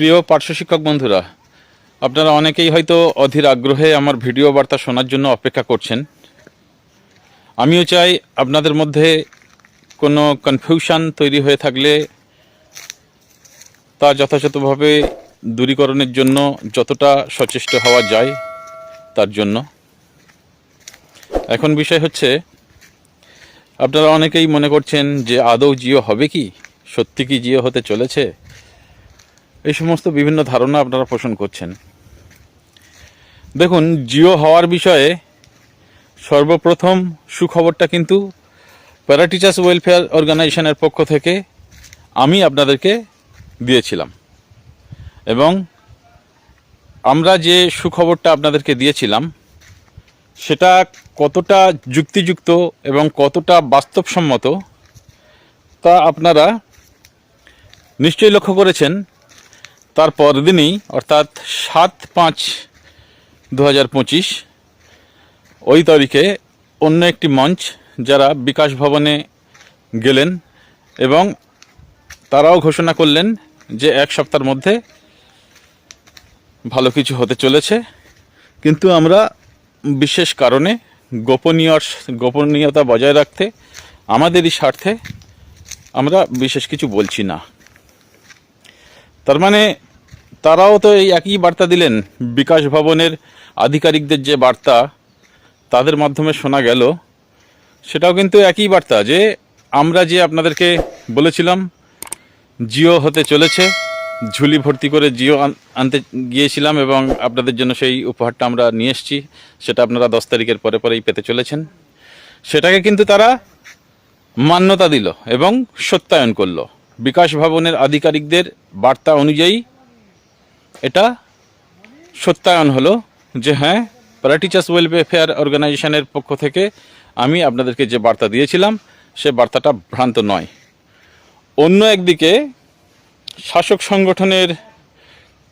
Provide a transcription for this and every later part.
প্রিয় পার্শ্ব শিক্ষক বন্ধুরা, আপনারা অনেকেই হয়তো অধীর আগ্রহে আমার ভিডিও বার্তা শোনার জন্য অপেক্ষা করছেন। আমিও চাই আপনাদের মধ্যে কোনো কনফিউশন তৈরি হয়ে থাকলে তা যথাযথভাবে দূরীকরণের জন্য যতটা সচেষ্ট হওয়া যায় তার জন্য। এখন বিষয় হচ্ছে, আপনারা অনেকেই মনে করছেন যে আদৌ জিও হবে কি? সত্যি কি জিও হতে চলেছে? এই সমস্ত বিভিন্ন ধারণা আপনারা পোষণ করছেন। দেখুন, জিও হওয়ার বিষয়ে সর্বপ্রথম সুখবরটা কিন্তু প্যারাটিচার্স ওয়েলফেয়ার অর্গানাইজেশনের পক্ষ থেকে আমি আপনাদেরকে দিয়েছিলাম। এবং আমরা যে সুখবরটা আপনাদেরকে দিয়েছিলাম, সেটা কতটা যুক্তিযুক্ত এবং কতটা বাস্তবসম্মত তা আপনারা নিশ্চয়ই লক্ষ্য করেছেন। তার পরদিনই অর্থাৎ সাত পাঁচ দু ওই তারিখে অন্য একটি মঞ্চ যারা বিকাশ ভবনে গেলেন এবং তারাও ঘোষণা করলেন যে এক সপ্তাহের মধ্যে ভালো কিছু হতে চলেছে। কিন্তু আমরা বিশেষ কারণে গোপনীয় গোপনীয়তা বজায় রাখতে, আমাদেরই স্বার্থে আমরা বিশেষ কিছু বলছি না। তার মানে তারাও তো এই একই বার্তা দিলেন। বিকাশ ভবনের আধিকারিকদের যে বার্তা, তাদের মাধ্যমে শোনা গেল। সেটাও কিন্তু একই বার্তা যে, আমরা যে আপনাদেরকে বলেছিলাম, জিও হতে চলেছে। ঝুলি ভর্তি করে জিও আনতে গিয়েছিলাম এবং আপনাদের জন্য সেই উপহারটা আমরা নিয়ে এসেছি। সেটা আপনারা দশ তারিখের পরে পরেই পেতে চলেছেন। সেটাকে কিন্তু তারা মান্যতা দিল এবং সত্যায়ন করল। বিকাশ ভবনের আধিকারিকদের বার্তা অনুযায়ী এটা সত্যায়ন হলো যে হ্যাঁ প্যারা টিচার্স ওয়েলফেয়ার অর্গানাইজেশনের পক্ষ থেকে আমি আপনাদেরকে যে বার্তা দিয়েছিলাম, সে বার্তাটা ভ্রান্ত নয়। অন্য একদিকে শাসক সংগঠনের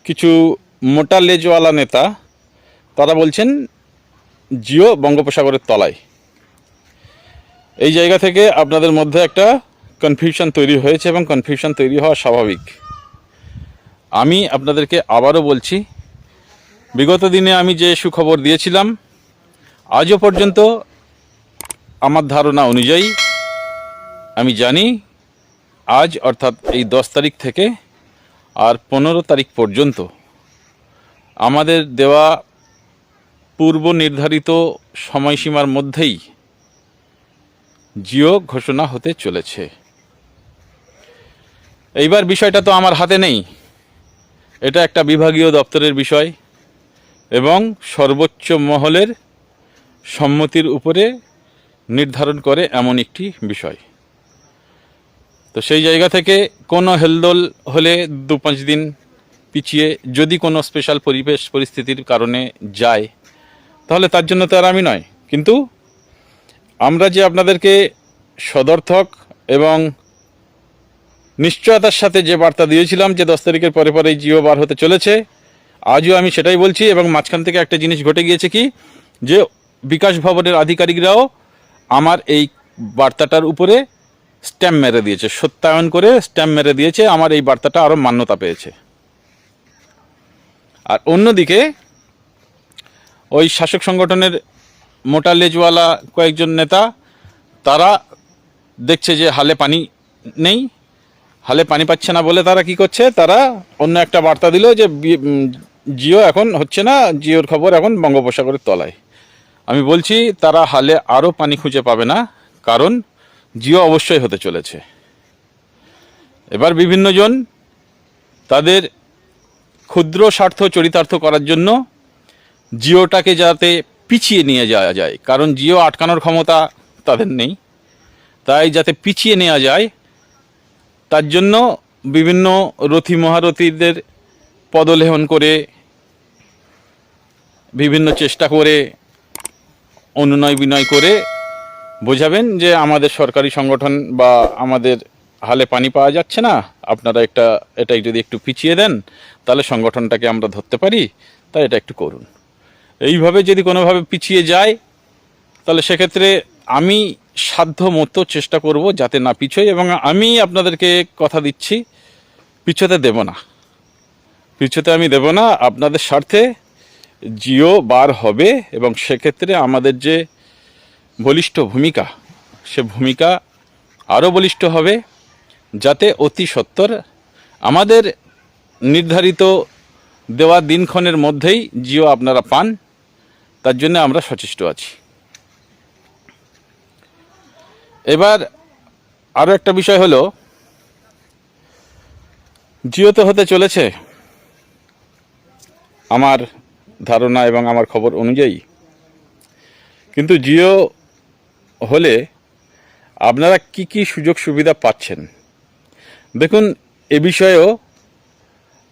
কিছু মোটা লেজওয়ালা নেতা, তারা বলছেন, জিও বঙ্গোপসাগরের তলায়। এই জায়গা থেকে আপনাদের মধ্যে একটা কনফিউশন তৈরি হয়েছে এবং কনফিউশন তৈরি হওয়া স্বাভাবিক। আমি আপনাদেরকে আবারও বলছি, বিগত দিনে আমি যে সুখবর দিয়েছিলাম, আজও পর্যন্ত আমার ধারণা অনুযায়ী আমি জানি, আজ অর্থাৎ এই দশ তারিখ থেকে আর পনেরো তারিখ পর্যন্ত আমাদের দেওয়া পূর্ব নির্ধারিত সময়সীমার মধ্যেই জিও ঘোষণা হতে চলেছে। এইবার বিষয়টা তো আমার হাতে নেই। এটা একটা বিভাগীয় দপ্তরের বিষয় এবং সর্বোচ্চ মহলের সম্মতির উপরে নির্ধারণ করে এমন একটি বিষয়। তো সেই জায়গা থেকে কোনো হেলদোল হলে দু পাঁচ দিন পিছিয়ে যদি কোনো স্পেশাল পরিবেশ পরিস্থিতির কারণে যায়, তাহলে তার জন্য তো আর আমি নয়। কিন্তু আমরা যে আপনাদেরকে সদর্থক এবং নিশ্চয়তার সাথে যে বার্তা দিয়েছিলাম যে দশ তারিখের পরে পরে জিও বার হতে চলেছে, আজও আমি সেটাই বলছি এবং মাঝখান থেকে একটা জিনিস ঘটে গিয়েছে কি, যে বিকাশ ভবনের আধিকারিকরাও আমার এই বার্তাটার উপরে স্ট্যাম্প মেরে দিয়েছে, সত্যায়ন করে স্ট্যাম্প মেরে দিয়েছে, আমার এই বার্তাটা আরও মান্যতা পেয়েছে। আর অন্যদিকে, ওই শাসক সংগঠনের মোটা লেজওয়ালা কয়েকজন নেতা, তারা দেখছে যে হালে পানি নেই হালে পানি পাচ্ছে না বলে তারা কি করছে? তারা অন্য একটা বার্তা দিল যে জিও এখন হচ্ছে না, জিওর খবর এখন বঙ্গোপসাগরের তলায়। আমি বলছি, তারা হালে আরও পানি খুঁজে পাবে না, কারণ জিও অবশ্যই হতে চলেছে। এবার বিভিন্নজন তাদের ক্ষুদ্র স্বার্থ, চরিতার্থ করার জন্য জিওটাকে যাতে পিছিয়ে নিয়ে যাওয়া যায়, কারণ জিও আটকানোর ক্ষমতা তাদের নেই। তাই যাতে পিছিয়ে নেওয়া যায় তার জন্য বিভিন্ন রথী মহারথীদের পদলেহন করে, বিভিন্ন চেষ্টা করে, অনুনয় বিনয় করে বোঝাবেন যে আমাদের সরকারি সংগঠন বা আমাদের হালে পানি পাওয়া যাচ্ছে না। আপনারা একটা, এটাই যদি একটু পিছিয়ে দেন, তাহলে সংগঠনটাকে আমরা ধরতে পারি। তাই এটা একটু করুন। এইভাবে যদি কোনোভাবে পিছিয়ে যায়, তাহলে সেক্ষেত্রে আমি সাধ্য মতো চেষ্টা করব যাতে না পিছোই, এবং আমি আপনাদেরকে কথা দিচ্ছি, পিছোতে দেব না। পিছুতে আমি দেব না, আপনাদের স্বার্থে জিও বার হবে, এবং সেক্ষেত্রে আমাদের যে বলিষ্ঠ ভূমিকা, সে ভূমিকা আরও বলিষ্ঠ হবে, যাতে অতি সত্বর আমাদের নির্ধারিত দেওয়া দিনক্ষণের মধ্যেই জিও আপনারা পান, তার জন্য আমরা সচেষ্ট আছি। এবার আরও একটা বিষয় হলো, জিওতে হতে চলেছে আমার ধারণা এবং আমার খবর অনুযায়ী। কিন্তু জিও হলে আপনারা কি কি সুযোগ সুবিধা পাচ্ছেন? দেখুন, এ বিষয়েও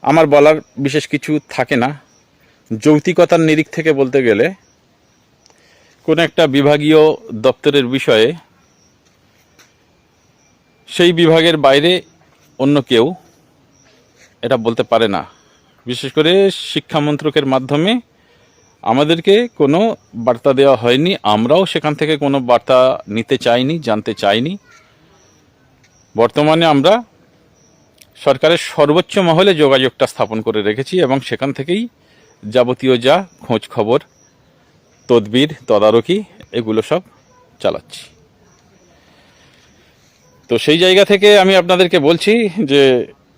আমার বলার বিশেষ কিছু থাকে না। যৌক্তিকতার নিরিখ থেকে বলতে গেলে, কোনো একটা বিভাগীয় দপ্তরের বিষয়ে সেই বিভাগের বাইরে অন্য কেউ এটা বলতে পারে না। বিশেষ করে শিক্ষা মন্ত্রকের মাধ্যমে আমাদেরকে কোনো বার্তা দেওয়া হয়নি। আমরাও সেখান থেকে কোনো বার্তা নিতে চাইনি, জানতে চাইনি। বর্তমানে আমরা সরকারের সর্বোচ্চ মহলে যোগাযোগটা স্থাপন করে রেখেছি এবং সেখান থেকেই যাবতীয় যা খোঁজ খবর, তদবির, তদারকি, এগুলো সব চালাচ্ছি। তো সেই জায়গা থেকে আমি আপনাদেরকে বলছি যে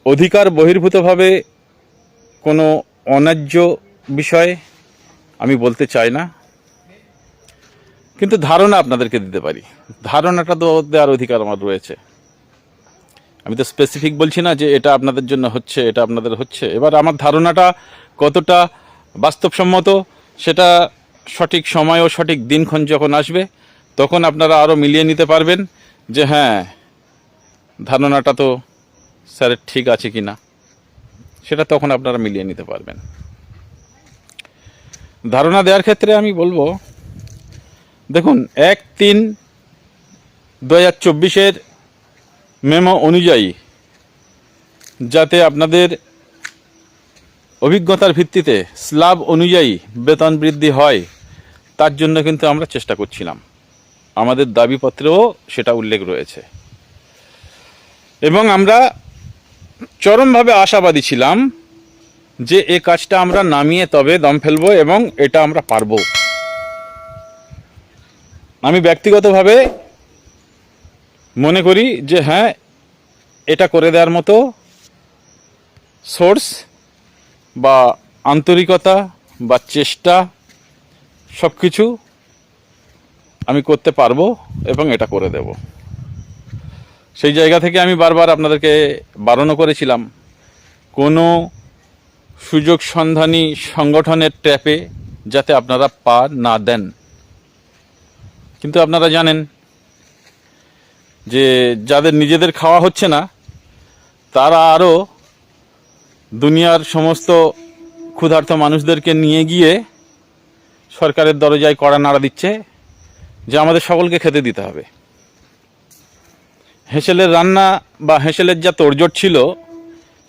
অধিকার বহির্ভূতভাবে কোনো অন্যায্য বিষয় আমি বলতে চাই না। কিন্তু ধারণা আপনাদেরকে দিতে পারি। ধারণাটা তো দেওয়ার অধিকার আমার রয়েছে। আমি তো স্পেসিফিক বলছি না যে এটা আপনাদের জন্য হচ্ছে, এটা আপনাদের হচ্ছে। এবার আমার ধারণাটা কতটা বাস্তবসম্মত, সেটা সঠিক সময় ও সঠিক দিনক্ষণ যখন আসবে, তখন আপনারা আরও মিলিয়ে নিতে পারবেন যে হ্যাঁ ধারণাটা তো স্যারের ঠিক আছে কি না সেটা তখন আপনারা মিলিয়ে নিতে পারবেন। ধারণা দেওয়ার ক্ষেত্রে আমি বলব, দেখুন, এক তিন দু হাজার চব্বিশের মেমো অনুযায়ী যাতে আপনাদের অভিজ্ঞতার ভিত্তিতে স্ল্যাব অনুযায়ী বেতন বৃদ্ধি হয়, তার জন্য কিন্তু আমরা চেষ্টা করছিলাম। আমাদের দাবিপত্রেও সেটা উল্লেখ রয়েছে। এবং আমরা চরমভাবে আশাবাদী ছিলাম যে এ কাজটা আমরা নামিয়ে তবে দম ফেলব এবং এটা আমরা পারব। আমি ব্যক্তিগতভাবে মনে করি যে হ্যাঁ এটা করে দেওয়ার মতো সোর্স বা আন্তরিকতা বা চেষ্টা সব কিছু আমি করতে পারব এবং এটা করে দেব। সেই জায়গা থেকে আমি বারবার আপনাদেরকে বারণও করেছিলাম, কোনো সুযোগ সন্ধানী সংগঠনের ট্যাপে যাতে আপনারা পা না দেন। কিন্তু আপনারা জানেন যে যাদের নিজেদের খাওয়া হচ্ছে না, তারা আরও দুনিয়ার সমস্ত ক্ষুধার্ত মানুষদেরকে নিয়ে গিয়ে সরকারের দরজায় কড়া নাড়া দিচ্ছে যে আমাদের সকলকে খেতে দিতে হবে। হেঁসেলের রান্না বা হেঁসেলের যা তোড়জোড় ছিল,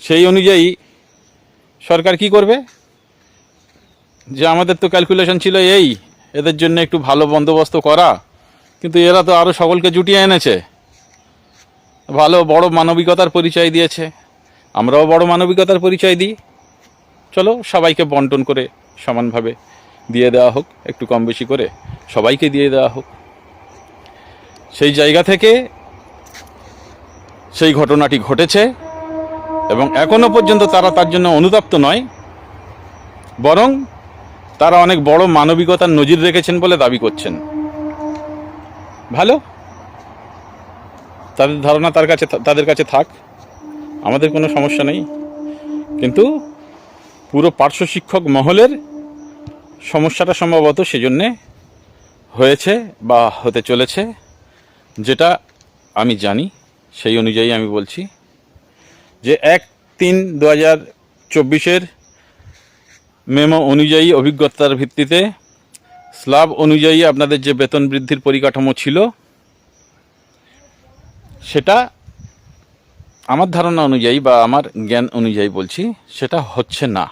সেই অনুযায়ী সরকার কি করবে? যে আমাদের তো ক্যালকুলেশন ছিল এই, এদের জন্য একটু ভালো বন্দোবস্ত করা, কিন্তু এরা তো আরও সকলকে জুটিয়ে এনেছে। ভালো বড় মানবিকতার পরিচয় দিয়েছে। আমরাও বড় মানবিকতার পরিচয় দিই। চলো সবাইকে বন্টন করে সমানভাবে দিয়ে দেওয়া হোক, একটু কম বেশি করে সবাইকে দিয়ে দেওয়া হোক। সেই জায়গা থেকে সেই ঘটনাটি ঘটেছে এবং এখনও পর্যন্ত তারা তার জন্য অনুতপ্ত নয়, বরং তারা অনেক বড় মানবিকতার নজির রেখেছেন বলে দাবি করছেন। ভালো? তাদের ধারণা তার কাছে তাদের কাছে থাক, আমাদের কোনো সমস্যা নেই। কিন্তু পুরো পার্শ্ব শিক্ষক মহলের সমস্যাটা সম্ভবত সেজন্যে হয়েছে বা হতে চলেছে, যেটা আমি জানি। সেই অনুযায়ী আমি বলছি যে এক তিন দু হাজার চব্বিশের মেমো অনুযায়ী অভিজ্ঞতার ভিত্তিতে স্ল্যাব অনুযায়ী আপনাদের যে বেতন বৃদ্ধির পরিকাঠামো ছিল, সেটা আমার ধারণা অনুযায়ী বা আমার জ্ঞান অনুযায়ী বলছি, সেটা হচ্ছে না।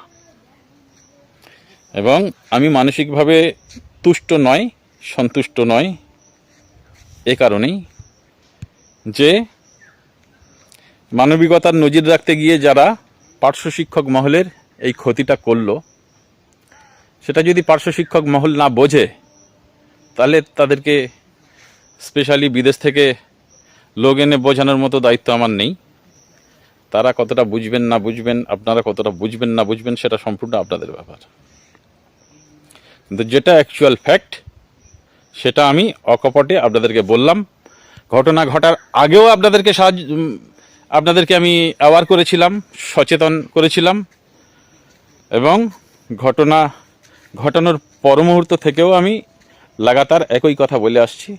এবং আমি মানসিকভাবে তুষ্ট নয়, সন্তুষ্ট নয়, এ কারণেই যে মানবিকতার নজির রাখতে গিয়ে যারা পার্শ্ব শিক্ষক মহলের এই ক্ষতিটা করল, সেটা যদি পার্শ্ব শিক্ষক মহল না বোঝে, তাহলে তাদেরকে স্পেশালি বিদেশ থেকে লোক এনে বোঝানোর মতো দায়িত্ব আমার নেই। তারা কতটা বুঝবেন না বুঝবেন, আপনারা কতটা বুঝবেন না বুঝবেন, সেটা সম্পূর্ণ আপনাদের ব্যাপার। কিন্তু যেটা অ্যাকচুয়াল ফ্যাক্ট সেটা আমি অকপটে আপনাদেরকে বললাম। ঘটনা ঘটার আগেও আপনাদেরকে সাহায্য আপনাদেরকে আমি অ্যাওয়ার করেছিলাম, সচেতন করেছিলাম এবং ঘটনা, ঘটানোর পর মুহূর্ত থেকেও আমি লাগাতার একই কথা বলে আসছি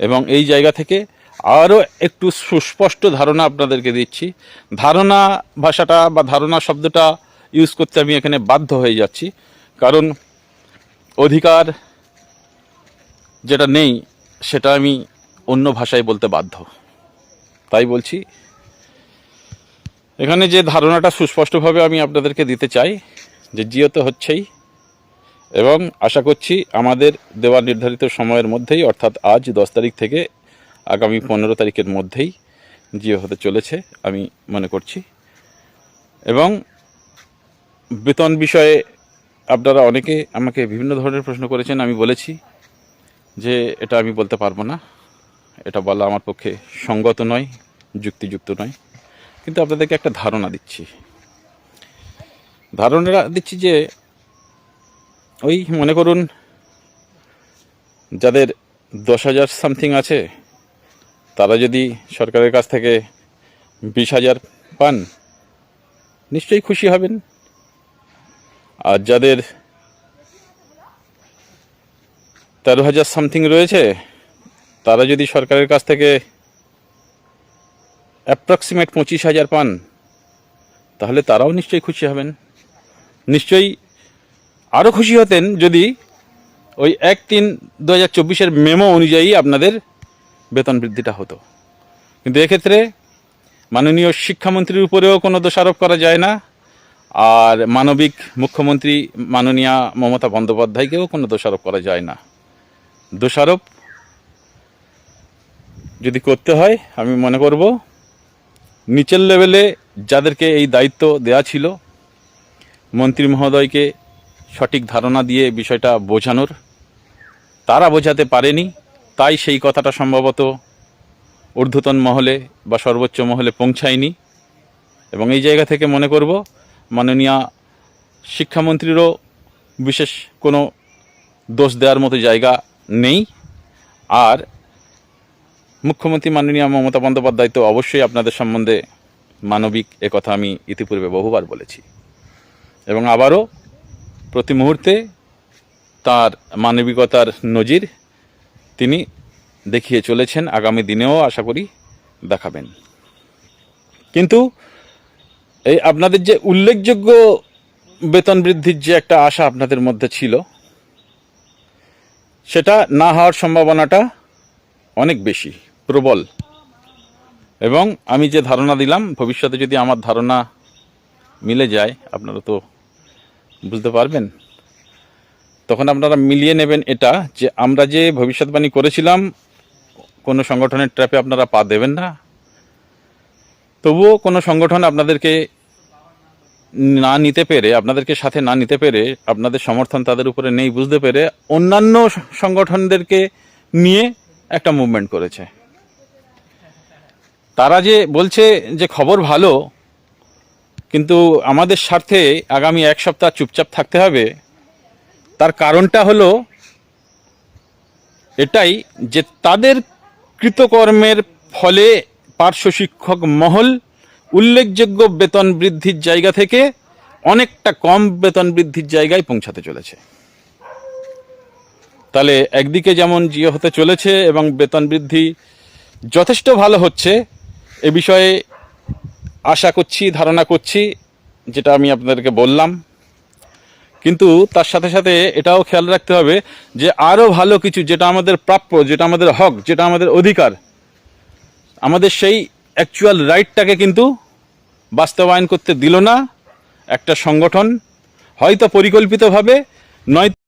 এবং এই জায়গা থেকে আরও একটু সুস্পষ্ট ধারণা আপনাদেরকে দিচ্ছি। ধারণা ভাষাটা বা ধারণা শব্দটা ইউজ করতে আমি এখানে বাধ্য হয়ে যাচ্ছি। কারণ অধিকার যেটা নেই, সেটা আমি অন্য ভাষায় বলতে বাধ্য। তাই বলছি এখানে যে ধারণাটা সুস্পষ্টভাবে আমি আপনাদেরকে দিতে চাই, যে জিও তো হচ্ছেই, এবং আশা করছি আমাদের দেওয়া নির্ধারিত সময়ের মধ্যেই, অর্থাৎ আজ দশ তারিখ থেকে আগামী পনেরো তারিখের মধ্যেই জিও হতে চলেছে, আমি মনে করছি। এবং বেতন বিষয়ে আপনারা অনেকে আমাকে বিভিন্ন ধরনের প্রশ্ন করেছেন, আমি বলেছি যে এটা আমি বলতে পারব না। এটা বলা আমার পক্ষে সঙ্গত নয়, যুক্তিযুক্ত নয়। কিন্তু আপনাদেরকে একটা ধারণা দিচ্ছি। ধারণা দিচ্ছি যে ওই মনে করুন যাদের দশ হাজার সামথিং আছে, তারা যদি সরকারের কাছ থেকে বিশ হাজার পান, নিশ্চয়ই খুশি হবেন। আর যাদের তেরো হাজার সামথিং রয়েছে, তারা যদি সরকারের কাছ থেকে অ্যাপ্রক্সিমেট পঁচিশ হাজার পান, তাহলে তারাও নিশ্চয়ই খুশি হবেন। নিশ্চয়ই আরও খুশি হতেন যদি ওই এক তিন দু হাজার চব্বিশের মেমো অনুযায়ী আপনাদের বেতন বৃদ্ধিটা হতো। কিন্তু এক্ষেত্রে মাননীয় শিক্ষামন্ত্রীর উপরেও কোনো দোষারোপ করা যায় না, আর মানবিক মুখ্যমন্ত্রী মাননীয়া মমতা বন্দ্যোপাধ্যায়কেও কোনো দোষারোপ করা যায় না। দোষারোপ যদি করতে হয়, আমি মনে করব নিচের লেভেলে যাদেরকে এই দায়িত্ব দেয়া ছিল, মন্ত্রী মহোদয়কে সঠিক ধারণা দিয়ে বিষয়টা বোঝানোর, তারা বোঝাতে পারেনি, তাই সেই কথাটা সম্ভবত ঊর্ধ্বতন মহলে বা সর্বোচ্চ মহলে পৌঁছায়নি। এবং এই জায়গা থেকে মনে করব, মাননীয় শিক্ষামন্ত্রীরও বিশেষ কোনো দোষ দেওয়ার মতো জায়গা নেই। আর মুখ্যমন্ত্রী মাননীয় মমতা বন্দ্যোপাধ্যায় তো অবশ্যই আপনাদের সম্বন্ধে মানবিক একথা আমি ইতিপূর্বে বহুবার বলেছি। এবং আবারও প্রতি মুহূর্তে তার মানবিকতার নজির তিনি দেখিয়ে চলেছেন, আগামী দিনেও আশা করি দেখাবেন। কিন্তু এই আপনাদের যে উল্লেখযোগ্য বেতন বৃদ্ধির যে একটা আশা আপনাদের মধ্যে ছিল, সেটা না হওয়ার সম্ভাবনাটা অনেক বেশি। প্রবল। এবং আমি যে ধারণা দিলাম, ভবিষ্যতে যদি আমার ধারণা মিলে যায়, আপনারা তো বুঝতে পারবেন, তখন আপনারা মিলিয়ে নেবেন এটা যে আমরা যে ভবিষ্যৎবাণী করেছিলাম, কোনো সংগঠনের ট্র্যাপে আপনারা পা দেবেন না। তবুও কোনো সংগঠন আপনাদেরকে না নিতে পেরে, আপনাদেরকে সাথে না নিতে পেরে, আপনাদের সমর্থন তাদের উপরে নেই বুঝতে পেরে, অন্যান্য সংগঠনদেরকে নিয়ে একটা মুভমেন্ট করেছে। তারা যে বলছে যে খবর ভালো, কিন্তু আমাদের স্বার্থে আগামী এক সপ্তাহ চুপচাপ থাকতে হবে, তার কারণটা হলো এটাই যে তাদের কৃতকর্মের ফলে পার্শ্ব শিক্ষক মহল উল্লেখযোগ্য বেতন বৃদ্ধির জায়গা থেকে অনেকটা কম বেতন বৃদ্ধির জায়গায় পৌঁছাতে চলেছে। তাহলে একদিকে যেমন জিও হতে চলেছে এবং বেতন বৃদ্ধি যথেষ্ট ভালো হচ্ছে এ বিষয়ে আশা করছি, ধারণা করছি, যেটা আমি আপনাদেরকে বললাম। কিন্তু তার সাথে সাথে এটাও খেয়াল রাখতে হবে যে আরও ভালো কিছু যেটা আমাদের প্রাপ্য, যেটা আমাদের হক, যেটা আমাদের অধিকার, আমাদের সেই অ্যাকচুয়াল রাইটটাকে কিন্তু বাস্তবায়ন করতে দিল না একটা সংগঠন। হয়তো পরিকল্পিতভাবে নয়